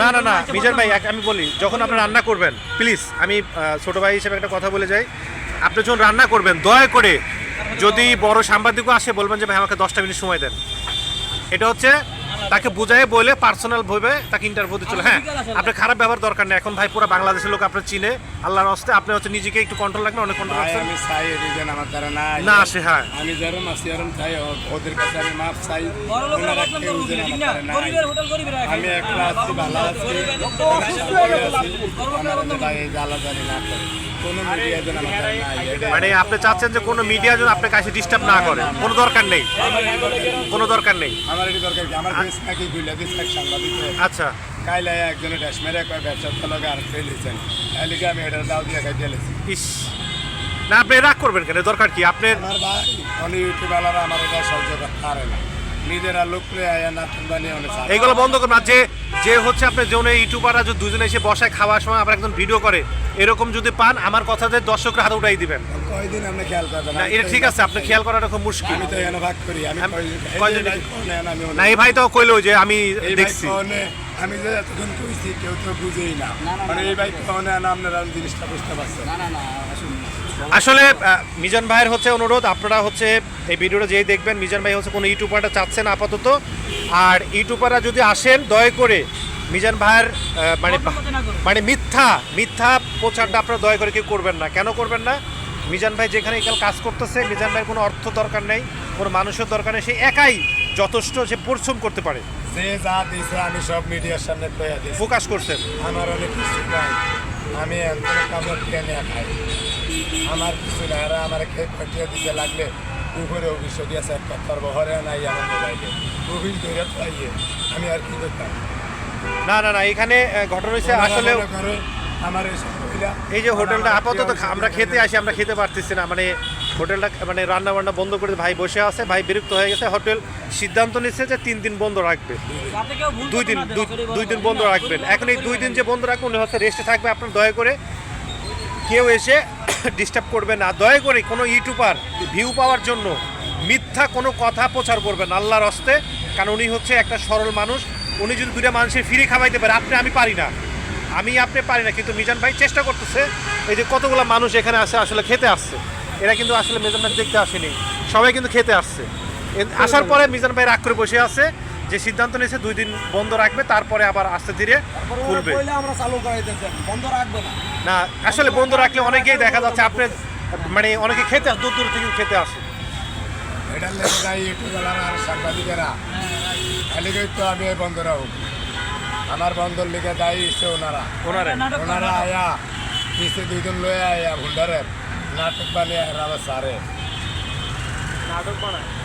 না না না মিজান ভাই আমি বলি যখন আপনি রান্না করবেন প্লিজ আমি ছোট ভাই হিসেবে একটা কথা বলে যাই। আপনি যখন রান্না করবেন দয়া করে যদি বড় সাংবাদিকও আসে বলবেন যে ভাই আমাকে দশটা মিনিট সময় দেন। এটা হচ্ছে তাকে বুঝাই বলে পার্সোনাল ভাবে তাকে ইন্টারভিউ দিতে চলে। হ্যাঁ আপনার খারাপ ব্যবহার দরকার নেই। এখন ভাই পুরো বাংলাদেশের লোক আপনার চিনে আল্লাহর হস্তে আপনি হচ্ছে নিজেকে একটু কন্ট্রোল রাখবেন অনেক কন্ট্রোল রাখছেন আমি চাই রিজন আমার দ্বারা না না আসে হ্যাঁ। আমি যেরম আছি এরম চাই ওদের কাছে আমি মাপ চাই। আমি একলা আছি ভালো আছি। জ্বালা জানি না। কোনো মিডিয়া যেন এটা মানে আপনি চাচ্ছেন যে কোনো মিডিয়া যেন আপনার কাছে ডিস্টার্ব না করে। কোনো দরকার নেই। কোনো দরকার নেই। আমার এটি দরকার কি? আমার দেশ নাকি বুঝলে দেশ নাকি সাংবাদিক আচ্ছা। কাইলে একজনে ড্যাশ মেরে কয় ব্যবসার তলকে আর ফেলেছেন এলিকে আমি এটার দাও দিয়ে খাই দিয়েছি ইস। না আপনি রাগ করবেন কেন? দরকার কি? আপনার আমার ভাই অনেক ইউটিউবালারা আমার এটা সহ্য করতে পারে না। নিজেরা লোকরে আয়া নাটন বানিয়ে অনেক এইগুলো বন্ধ করবেন। আর যে যে হচ্ছে আপনার যেমন ইউটিউবাররা যদি দুজনে এসে বসায় খাওয়ার সময় আবার একজন ভিডিও করে এরকম যদি পান আমার কথা যে দর্শকরা হাতে উঠাই দিবেন। কয়দিন আপনি খেয়াল করবেন? না এটা ঠিক আছে আপনি খেয়াল করাটা খুব মুশকিল। আমি তো এখানে ভাগ করি আমি আমি- কয়দিন- এই যে কয়দিন ভাই কনে না এই ভাই তো কইলো যে আমি দেখছি। আমি যে এতক্ষণ কইছি কেউ তো বুঝেই না। মানে এই ভাই কনে না আপনারা জিনিসটা বুঝতে পারছেন। আসলে মিজান ভাইয়ের হচ্ছে অনুরোধ আপনারা হচ্ছে এই ভিডিওটা যেই দেখবেন মিজান ভাই হচ্ছে কোনো ইউটিউবারটা চাচ্ছেন আপাতত। আর ইউটিউবাররা যদি আসেন দয়া করে মিজান ভাইয়ের মানে। মানে মিথ্যা মিথ্যা প্রচারটা আপনারা দয়া করে কেউ করবেন না। কেন করবেন না? মিজান ভাই যেখানে এখানে কাজ করতেছে মিজান ভাইয়ের কোনো অর্থ দরকার নেই কোনো মানুষের দরকার নেই সে একাই যথেষ্ট সে পরিশ্রম করতে পারে। যে যা দিছে আমি সব মিডিয়ার সামনে ফোকাস করছেন। আমার অনেক কিছু নাই। আমি একদম কামড় দিয়ে নিয়ে খাই। আমার কিছু নাই আর আমার খেয়ে পাঠিয়ে দিতে লাগলে উপরে অফিস দিয়েছে একটা কথার বহরে নাই আমার মোবাইলে। অফিস ধরে পাইয়ে আমি আর কি করতাম? না না না এখানে ঘটনা হয়েছে আসলে আমার এই যে হোটেলটা আপাতত আমরা খেতে আসি আমরা খেতে পারতেছি না মানে হোটেলটা মানে রান্না বান্না বন্ধ করে ভাই বসে আছে ভাই বিরক্ত হয়ে গেছে। হোটেল সিদ্ধান্ত নিচ্ছে যে তিন দিন বন্ধ রাখবে। দুই দিন দুই- দিন বন্ধ রাখবেন। এখন এই দুই দিন যে বন্ধ রাখবেন উনি হচ্ছে রেস্টে থাকবে। আপনার দয়া করে কেউ এসে ডিস্টার্ব করবে না। দয়া করে কোনো ইউটিউবার ভিউ পাওয়ার জন্য মিথ্যা কোনো কথা প্রচার করবেন আল্লাহর হস্তে। কারণ উনি হচ্ছে একটা সরল মানুষ। উনি যদি দুইটা মানুষের ফ্রি খাওয়াইতে পারে আপনি আমি পারি না। আমি আপনি পারি না। কিন্তু মিজান ভাই চেষ্টা করতেছে এই যে কতগুলো মানুষ এখানে আসে আসলে খেতে আসছে। এরা কিন্তু আসলে মিজান ভাই দেখতে আসেনি। সবাই কিন্তু খেতে আসছে। আসার পরে মিজান ভাই রাগ করে বসে আছে যে সিদ্ধান্ত নিয়েছে দুই দিন বন্ধ রাখবে তারপরে আবার আস্তে ধীরে খুলবে। আমরা চালু করাইতেছেন বন্ধ রাখব না। না আসলে বন্ধ রাখলে অনেকেই দেখা যাচ্ছে আপনি মানে অনেকে খেতে দূর দূর থেকে খেতে আসে। এটার লেগে যাই আর সাংবাদিকেরা। এলিগে তো আমি বন্ধ রাখব। আমার বন্ধর লেগে দায়ী হচ্ছে ওনারা। ওনারে। ওনারা আয়া দুইজন লয়ে আয়া ভুন্ডারের। নাটক বানিয়ে রাবা সারে নাটক বানায়